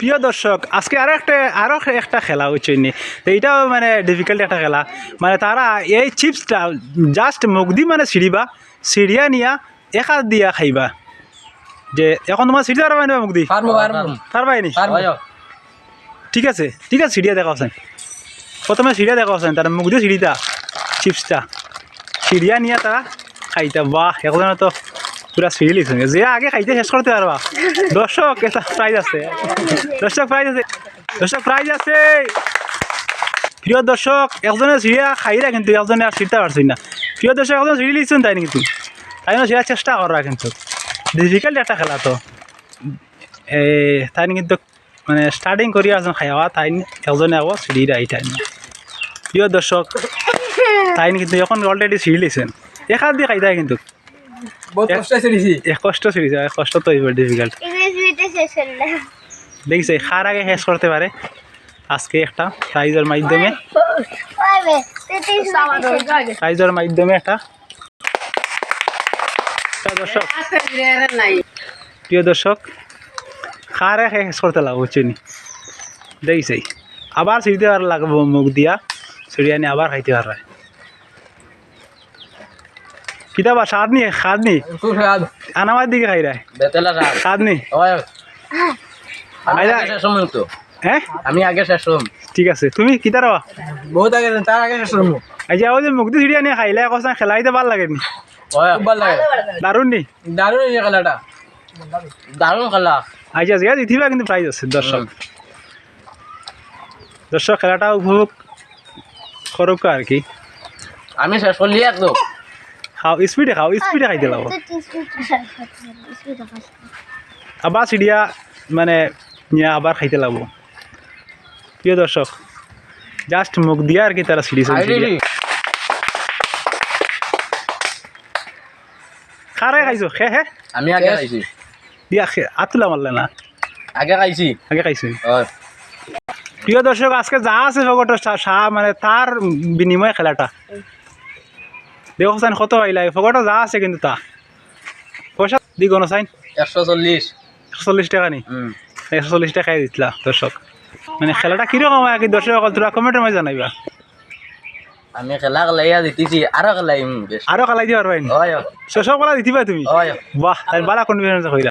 প্রিয় দর্শক আজকে আরও একটা আরও একটা খেলা হচ্ছে নি তো এটাও মানে ডিফিকাল্ট একটা খেলা। মানে তারা এই চিপসটা জাস্ট মুখ দি মানে ছিঁড়িবা ছিঁড়িয়া নিয়া এক হাত দিয়া খাইবা। যে এখন তোমার ছিঁড়তে পারবা না মুখ দি? পারব পারব। পারবাই নি? ঠিক আছে ঠিক আছে সিঁড়িয়া দেখা আছেন প্রথমে সিঁড়িয়া দেখা আছেন তারা মুখ দিয়ে সিঁড়িটা চিপসটা সিঁড়িয়া নিয়ে তারা খাইতা। বাহ এখন তো পুরা সিঁড়ি লিখছে যে আগে খাইতে শেষ করতে পারবা দর্শক এটা প্রাইজ আছে। দর্শক প্রাইজ আছে। দর্শক প্রাইজ আছে। প্রিয় দর্শক একজনে সিঁড়িয়া খাইরা কিন্তু একজনে আর সিঁড়তে পারছি না। প্রিয় দর্শক একজন সিঁড়ি লিখছেন তাই কিন্তু তাই না চেষ্টা করা কিন্তু। ডিফিকাল্ট একটা খেলা তো। তাই কিন্তু মানে স্টার্টিং করি আছেন খাওয়া তাই একজনে আবার সিঁড়িটা আইটাই প্রিয় দর্শক তাই কিন্তু এখন অলরেডি সিঁড়ি লিখছেন এখান দিয়ে খাইতাই কিন্তু। বহুত কষ্ট এক কষ্ট সিঁড়িছে এক কষ্ট তো এবার ডিফিকাল্ট দেখছে খার আগে শেষ করতে পারে। আজকে একটা প্রাইজের মাধ্যমে। প্রাইজের মাধ্যমে একটা। দর্শক, প্রিয় দর্শক খার শেষ করতে লাগবো চিনি দেখছেই আবার সিঁড়িতে আর লাগবো মুখ দিয়া। সিঁড়িয়া নিয়ে আবার খাইতে পারবে কিতাবা স্বাদ নি? খাদ নি? আনামার দিকে খাই রায় খাদ নি? আমি আগে শেষ হম হ্যাঁ আমি আগে শেষ হম। ঠিক আছে। তুমি কিতা রবা বহুত আগে তার আগে শেষ হম। আজ যাও যে দিয়ে সিঁড়িয়া নিয়ে খাইলে কসা খেলাইতে ভালো লাগে নি? ওই লাগে। দারুণ নি? দারুণ এই খেলাটা দারুণ খেলা। আজ আজকে দিথিবা কিন্তু প্রাইজ আছে দর্শক দর্শক খেলাটা উপভোগ করুক আর কি। আমি শেষ করলি একদম। খাও স্পিডে খাও স্পিডে খাইতে লাগবো। তেত্রিশ আবার সিঁড়িয়া মানে নিয়ে আবার খাইতে লাগবো। প্রিয় দর্শক জাস্ট মুখ দিয়া আর কি তারা সিঁড়ি খারে খাইছো? খে হে আমি আগে খাইছি। দিয়া খে আতুলা মারলে না। আগে খাইছি। আগে খাইছো। প্রিয় দর্শক আজকে যা আছে সাহা মানে তার বিনিময়ে খেলাটা। দেখো সাইন কত পাইলা ফগট যা আছে কিন্তু তা। পয়সা দি গণ সাইন একশো চল্লিশ। একশো চল্লিশ টাকা নি? একশো চল্লিশ টাকাই দিতলা দর্শক। মানে খেলাটা কীরকম হয় কি দর্শক অকল তোরা কমেন্টের মাঝে জানাইবা। আমি খেলা খেলাইয়া দিতেছি আরও খেলাইম আরও খেলাই দিবার পাইনি? সব খেলা দিতিবা তুমি? বাহ বালা কনফিডেন্স হইলা